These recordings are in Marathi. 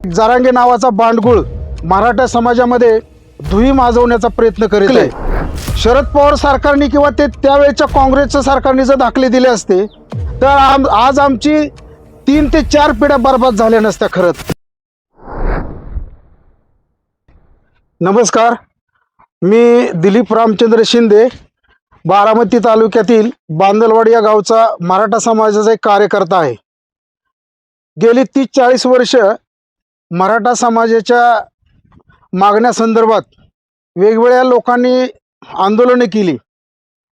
जरांगे नावाचा बांडगुळ मराठा समाजामध्ये धुई माजवण्याचा प्रयत्न करीत आहे. शरद पवार सरकारने किंवा ते त्यावेळेच्या काँग्रेसच्या सरकारने जर दाखले दिले असते तर आम आज आमची तीन ते चार पिढ्या बर्बाद झाल्या नसत्या खरंच नमस्कार. मी दिलीप रामचंद्र शिंदे बारामती तालुक्यातील बांदलवाडी या गावचा मराठा समाजाचा एक कार्यकर्ता आहे. गेली तीस चाळीस वर्ष मराठा समाजाच्या मागण्यासंदर्भात वेगवेगळ्या लोकांनी आंदोलने केली.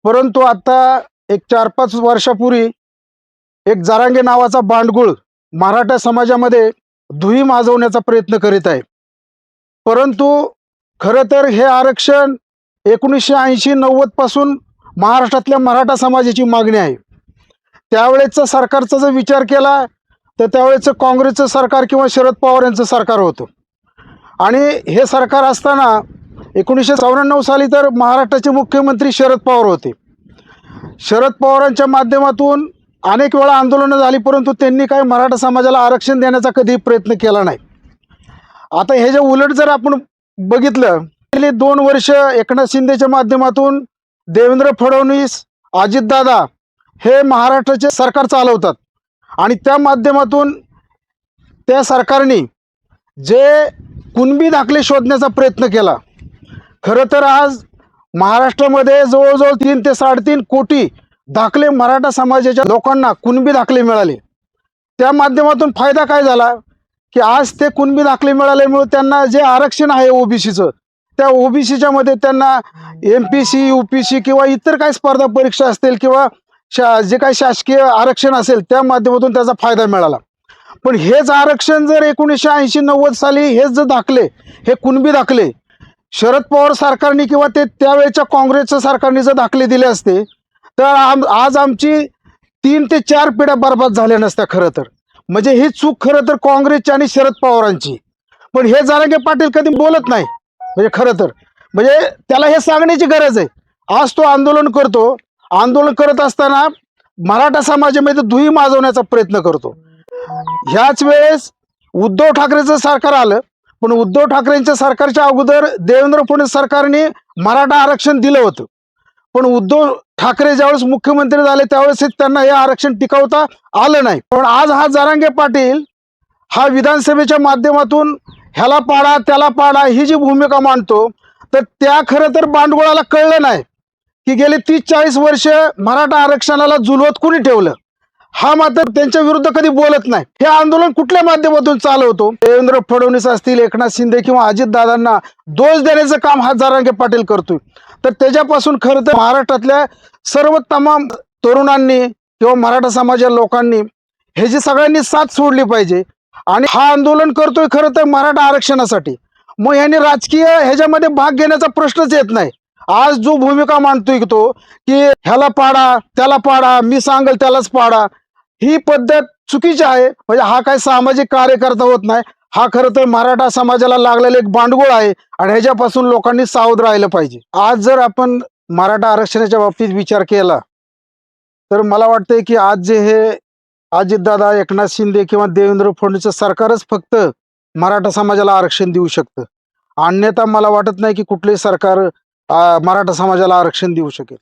परंतु आता एक चार पाच वर्षापूर्वी एक जारांगे नावाचा बांडगुळ मराठा समाजामध्ये धुई माजवण्याचा प्रयत्न करीत आहे. परंतु खरं तर हे आरक्षण एकोणीसशे ऐंशी नव्वदपासून महाराष्ट्रातल्या मराठा समाजाची मागणी आहे. त्यावेळेचा सरकारचा जर विचार केला तर त्यावेळेचं काँग्रेसचं सरकार किंवा शरद पवार यांचं सरकार होतं. आणि हे सरकार असताना एकोणीसशे चौऱ्याण्णव साली तर महाराष्ट्राचे मुख्यमंत्री शरद पवार होते. शरद पवारांच्या माध्यमातून अनेक वेळा आंदोलनं झाली परंतु त्यांनी काही मराठा समाजाला आरक्षण देण्याचा कधी प्रयत्न केला नाही. आता हे जे उलट जर आपण बघितलं गेली दोन वर्ष एकनाथ शिंदेच्या माध्यमातून देवेंद्र फडणवीस अजितदादा हे महाराष्ट्राचे सरकार चालवतात. आणि त्या माध्यमातून त्या सरकारने जे कुणबी दाखले शोधण्याचा प्रयत्न केला खरं तर आज महाराष्ट्रामध्ये जवळजवळ तीन ते साडेतीन कोटी दाखले मराठा समाजाच्या लोकांना कुणबी दाखले मिळाले. त्या माध्यमातून फायदा काय झाला? की आज ते कुणबी दाखले मिळाल्यामुळे त्यांना जे आरक्षण आहे ओबीसीचं त्या ओबीसीच्या मध्ये त्यांना M P C U P C किंवा इतर काही स्पर्धा परीक्षा असतील किंवा शा जे काही शासकीय आरक्षण असेल त्या माध्यमातून त्याचा फायदा मिळाला. पण हेच आरक्षण जर एकोणीसशे ऐंशी नव्वद साली हेच जर दाखले हे कुणबी दाखले शरद पवार सरकारने किंवा ते त्यावेळेच्या काँग्रेसच्या सरकारने जर दाखले दिले असते तर आम आज आमची तीन ते चार पिढ्या बर्बाद झाल्या नसत्या खरं तर. म्हणजे ही चूक खरं तर काँग्रेसची आणि शरद पवारांची. पण हे जारांगे पाटील कधी बोलत नाही म्हणजे खरं तर. म्हणजे त्याला हे सांगण्याची गरज आहे. आज तो आंदोलन करतो आंदोलन करत असताना मराठा समाजामध्ये धुई माजवण्याचा प्रयत्न करतो. ह्याच वेळेस उद्धव ठाकरेचं सरकार आलं पण उद्धव ठाकरेंच्या सरकारच्या अगोदर देवेंद्र फडणवीस सरकारने मराठा आरक्षण दिलं होतं. पण उद्धव ठाकरे ज्यावेळेस मुख्यमंत्री झाले त्यावेळेस त्यांना हे आरक्षण टिकवता आलं नाही. पण आज हा जरांगे पाटील हा विधानसभेच्या माध्यमातून ह्याला पाडा त्याला पाडा ही जी भूमिका मांडतो तर त्या खरं तर बांडगुळाला कळलं नाही. की गेले तीस चाळीस वर्ष मराठा आरक्षणाला जुलवत कुणी ठेवलं? हा मात्र त्यांच्या विरुद्ध कधी बोलत नाही. हे आंदोलन कुठल्या माध्यमातून चालवतो? देवेंद्र फडणवीस असतील एकनाथ शिंदे किंवा अजितदादांना दोष देण्याचं काम हा जारांगे पाटील करतोय. तर त्याच्यापासून खरं तर महाराष्ट्रातल्या सर्व तमाम तरुणांनी किंवा मराठा समाजा लोकांनी हे सगळ्यांनी साथ सोडली पाहिजे. आणि हा आंदोलन करतोय खरं तर मराठा आरक्षणासाठी. मग यांनी राजकीय ह्याच्यामध्ये भाग घेण्याचा प्रश्नच येत नाही. आज जो भूमिका मानतोय तो की ह्याला पाडा त्याला पाडा मी सांगल त्यालाच पाडा ही पद्धत चुकीची आहे. म्हणजे हा काही सामाजिक कार्यकर्ता होत नाही. हा खरं तर मराठा समाजाला लागलेला एक बांडगोळ आहे आणि ह्याच्यापासून लोकांनी सावध राहिलं पाहिजे. आज जर आपण मराठा आरक्षणाच्या बाबतीत विचार केला तर मला वाटतंय की आज जे हे अजितदादा एकनाथ शिंदे किंवा देवेंद्र फडणवीस सरकारच फक्त मराठा समाजाला आरक्षण देऊ शकतं. अन्यथा मला वाटत नाही की कुठले सरकार मराठा समाजाला आरक्षण देऊ शकेल.